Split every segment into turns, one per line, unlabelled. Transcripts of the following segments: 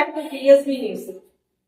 Back to TSB news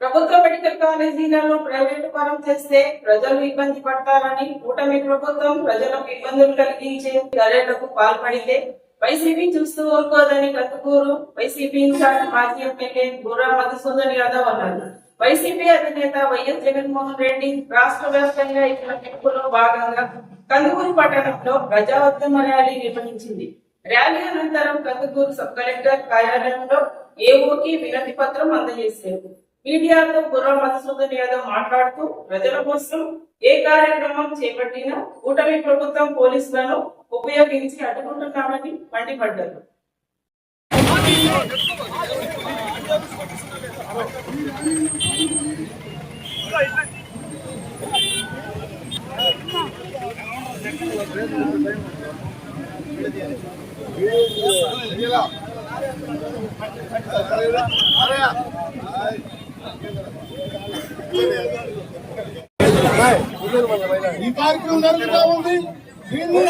ప్రభుత్వ medical కాలేజీలలో private పరం చేస్తే ప్రజలు ఇబ్బంది పడతారని కూటమి ప్రభుత్వం ప్రజలకు ఇబ్బందులు కలిగించే చర్యలకు పాల్పడితే వైసీపీ చూస్తూ ఊరుకోదని కత్తుకూరు వైసీపీ ఇన్ఛార్జ్ మాజీ ఎమ్మెల్యే బుర్రా మధుసూదన్ యాదవ్ అన్నారు. వైసీపీ అధినేత వైఎస్ జగన్మోహన్ రెడ్డి రాష్ట్ర వ్యాప్తంగా ఇచ్చిన పిలుపులో భాగంగా కందుకూరు పట్టణంలో ప్రజా ఉద్యమ ర్యాలీ నిర్వహించింది. ర్యాలీ అనంతరం కందుకూరు సబ్ కలెక్టర్ కార్యాలయంలో ఏఓకి వినతి పత్రం అందజేశారు మీడియాతో బుర్రా మధుసూదన్ యాదవ్ మాట్లాడుతూ ప్రజల కోసం ఏ కార్యక్రమం చేపట్టినా కూటమి ప్రభుత్వం పోలీసులను ఉపయోగించి అడ్డుకుంటున్నామని మండిపడ్డారు.
ఈ కార్యక్రమం జరుగుతూ ఉంది. దీన్ని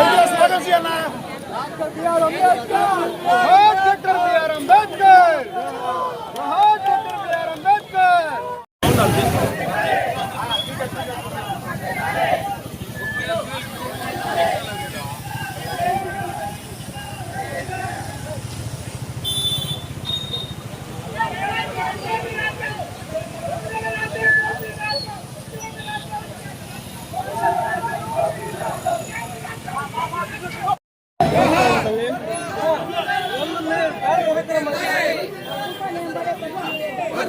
ఐదేసి ఏజెన్సీ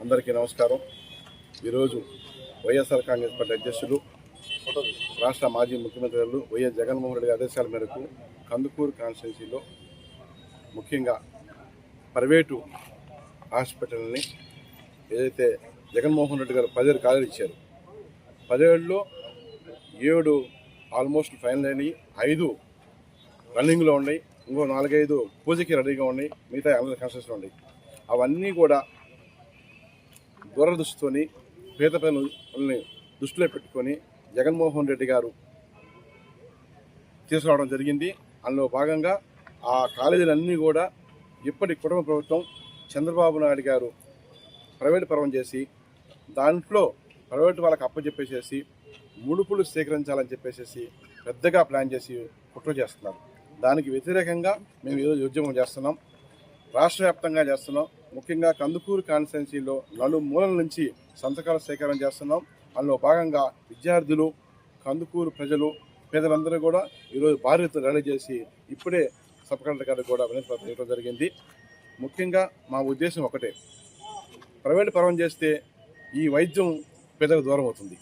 అందరికీ నమస్కారం. ఈరోజు వైఎస్ఆర్ కాంగ్రెస్ పార్టీ అధ్యక్షులు రాష్ట్ర మాజీ ముఖ్యమంత్రి గారు వైఎస్ జగన్మోహన్ రెడ్డి ఆదేశాల మేరకు కందుకూరు కాన్స్టిట్యున్సీలో ముఖ్యంగా ప్రైవేటు హాస్పిటల్ని ఏదైతే జగన్మోహన్ రెడ్డి గారు పదిహేడు కాలేజీలు ఇచ్చారు పదేళ్ళలో ఏడు ఆల్మోస్ట్ ఫైనల్ అయినాయి. ఐదు రన్నింగ్లో ఉన్నాయి. ఇంకో నాలుగైదు పూజకి రెడీగా ఉన్నాయి. మిగతా అందరి కన్స్ట్రక్షన్ ఉన్నాయి. అవన్నీ కూడా దూరదృష్టితోని పేద ప్రజలని దృష్టిలో పెట్టుకొని జగన్మోహన్ రెడ్డి గారు తీసుకురావడం జరిగింది. అందులో భాగంగా ఆ కాలేజీలన్నీ కూడా ఇప్పటి కుటుంబ ప్రభుత్వం చంద్రబాబు నాయుడు గారు ప్రైవేట్ పరం చేసి దాంట్లో ప్రైవేట్ వాళ్ళకి అప్పచెప్పేసేసి ముడుపులు సేకరించాలని చెప్పేసి పెద్దగా ప్లాన్ చేసి కుట్ర చేస్తున్నారు. దానికి వ్యతిరేకంగా మేము ఈరోజు ఉద్యమం చేస్తున్నాం. రాష్ట్ర వ్యాప్తంగా చేస్తున్నాం. ముఖ్యంగా కందుకూరు కాన్స్టిట్యున్సీలో నలుమూలల నుంచి సంతకాల సేకరణ చేస్తున్నాం. అందులో భాగంగా విద్యార్థులు కందుకూరు ప్రజలు పేదలందరూ కూడా ఈరోజు భార్యతో రెడీ చేసి ఇప్పుడే సబ్ కలెక్టర్ గారికి కూడా వినతి ఇవ్వడం జరిగింది. ముఖ్యంగా మా ఉద్దేశం ఒకటే. ప్రైవేట్ పరం చేస్తే ఈ వైద్యం పేదలకు దూరం అవుతుంది.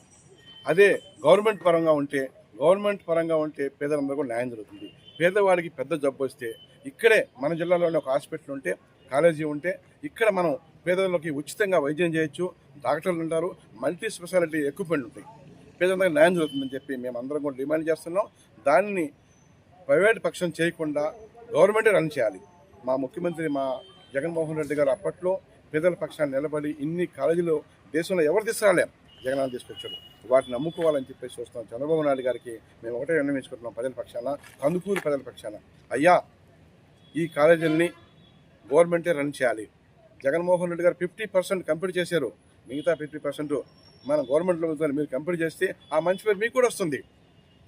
అదే గవర్నమెంట్ పరంగా ఉంటే గవర్నమెంట్ పరంగా ఉంటే పేదలందరూ కూడా న్యాయం జరుగుతుంది. పేదవాడికి పెద్ద జబ్బు వస్తే ఇక్కడే మన జిల్లాలోనే ఒక హాస్పిటల్ ఉంటే కాలేజీ ఉంటే ఇక్కడ మనం పేదలకి ఉచితంగా వైద్యం చేయొచ్చు డాక్టర్లు ఉంటారు మల్టీ స్పెషాలిటీ ఎక్విప్మెంట్ ఉంటాయి. పేదలందరికీ న్యాయం జరుగుతుందని చెప్పి మేము అందరం కూడా డిమాండ్ చేస్తున్నాం. దాన్ని ప్రైవేట్ పక్షం చేయకుండా గవర్నమెంటే రన్ చేయాలి. మా ముఖ్యమంత్రి మా జగన్మోహన్ రెడ్డి గారు అప్పట్లో పేదల పక్షాన్ని నిలబడి ఇన్ని కాలేజీలు దేశంలో ఎవరు తీసుకురాలేం? జగన్ తీసుకొచ్చాడు వాటిని నమ్ముకోవాలని చెప్పేసి చూస్తాం చంద్రబాబు నాయుడు గారికి మేము ఒకటే నిర్ణయించుకుంటున్నాం ప్రజల పక్షాన కందుకూరు ప్రజల పక్షాన. అయ్యా ఈ కాలేజీలని గవర్నమెంటే రన్ చేయాలి. జగన్మోహన్ రెడ్డి గారు ఫిఫ్టీ పర్సెంట్ కంప్లీట్ చేశారు. మిగతా ఫిఫ్టీ పర్సెంట్ మన గవర్నమెంట్లో మీరు కంప్లీట్ చేస్తే ఆ మంచి పేరు మీకు కూడా వస్తుంది.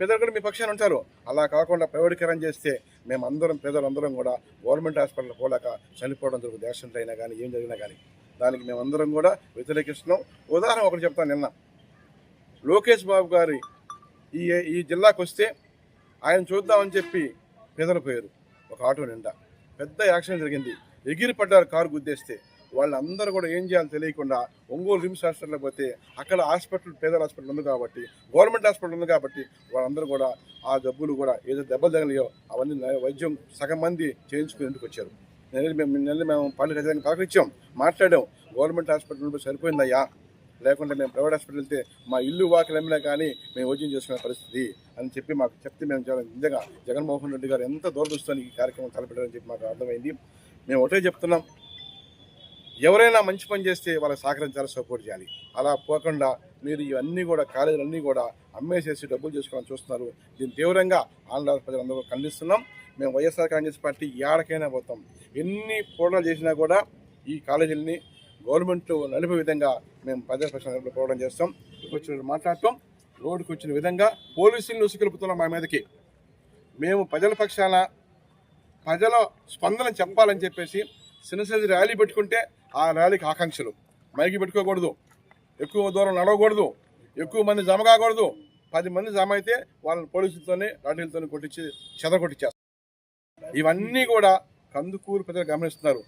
పేదలు కూడా మీ పక్షాన ఉంటారు. అలా కాకుండా ప్రైవేటీకరణ చేస్తే మేమందరం పేదలందరం కూడా గవర్నమెంట్ హాస్పిటల్ పోలేక చనిపోవడం జరుగుతుంది. యాక్సిడెంట్ అయినా కానీ ఏం జరిగినా కానీ దానికి మేమందరం కూడా వ్యతిరేకిస్తున్నాం. ఉదాహరణ ఒకటి చెప్తాను నిన్న. లోకేష్ బాబు గారి ఈ ఈ జిల్లాకు వస్తే ఆయన చూద్దామని చెప్పి పేదలు పోయారు ఒక ఆటో నిండా. పెద్ద యాక్సిడెంట్ జరిగింది. ఎగిరి పడ్డారు కారు గుద్దేస్తే వాళ్ళందరూ కూడా ఏం చేయాలో తెలియకుండా ఒంగోలు రిమ్స్ హాస్పిటల్లో పోతే అక్కడ హాస్పిటల్ పేదల హాస్పిటల్ ఉంది కాబట్టి గవర్నమెంట్ హాస్పిటల్ ఉంది కాబట్టి వాళ్ళందరూ కూడా ఆ జబ్బులు కూడా ఏదో దెబ్బలు తగిలియో అవన్నీ వైద్యం సగం మంది చేయించుకుని వచ్చారు. నెల మేము నెల మేము పళ్ళు ఖచ్చితంగా పలకరించాం మాట్లాడాం. గవర్నమెంట్ హాస్పిటల్ సరిపోయిందయ్యా. లేకుంటే మేము ప్రైవేట్ హాస్పిటల్ వెళ్తే మా ఇల్లు వాకిలమ్మినా కానీ మేము వైద్యం చేసుకునే పరిస్థితి అని చెప్పి మాకు చెప్తే మేము నిజంగా జగన్మోహన్ రెడ్డి గారు ఎంత దూరదృష్టిని ఈ కార్యక్రమం తలపెట్టారని చెప్పి మాకు అర్థమైంది. మేము ఒకటే చెప్తున్నాం. ఎవరైనా మంచి పని చేస్తే వాళ్ళకి సహకరించాలి సపోర్ట్ చేయాలి. అలా పోకుండా మీరు ఇవన్నీ కూడా కాలేజీలన్నీ కూడా అమ్మేసేసి డబ్బులు చేసుకోవాలని చూస్తున్నారు. దీన్ని తీవ్రంగా ఆంధ్ర ప్రజలందరూ ఖండిస్తున్నాం. మేము వైఎస్ఆర్ కాంగ్రెస్ పార్టీ ఏడకైనా పోతాం. ఎన్ని పోరాటాలు చేసినా కూడా ఈ కాలేజీలని గవర్నమెంట్ నడిపే విధంగా మేము ప్రజాపక్షాన్ని పోవడం చేస్తాం. వచ్చిన మాట్లాడటం రోడ్డుకు వచ్చిన విధంగా పోలీసులను ఉసుకెలుపుతున్నాం మా మీదకి మేము ప్రజల పక్షాన ప్రజల స్పందన చెప్పాలని చెప్పేసి చిన్న సైజు ర్యాలీ పెట్టుకుంటే ఆ ర్యాలీకి ఆకాంక్షలు. మైకి పెట్టుకోకూడదు. ఎక్కువ దూరం నడవకూడదు. ఎక్కువ మంది జమ కాకూడదు. పది మంది జమ అయితే వాళ్ళని పోలీసులతోనే లాఠీలతోనే కొట్టించి చెదర కొట్టించారు ఇవన్నీ కూడా కందుకూరు ప్రజలు గమనిస్తున్నారు.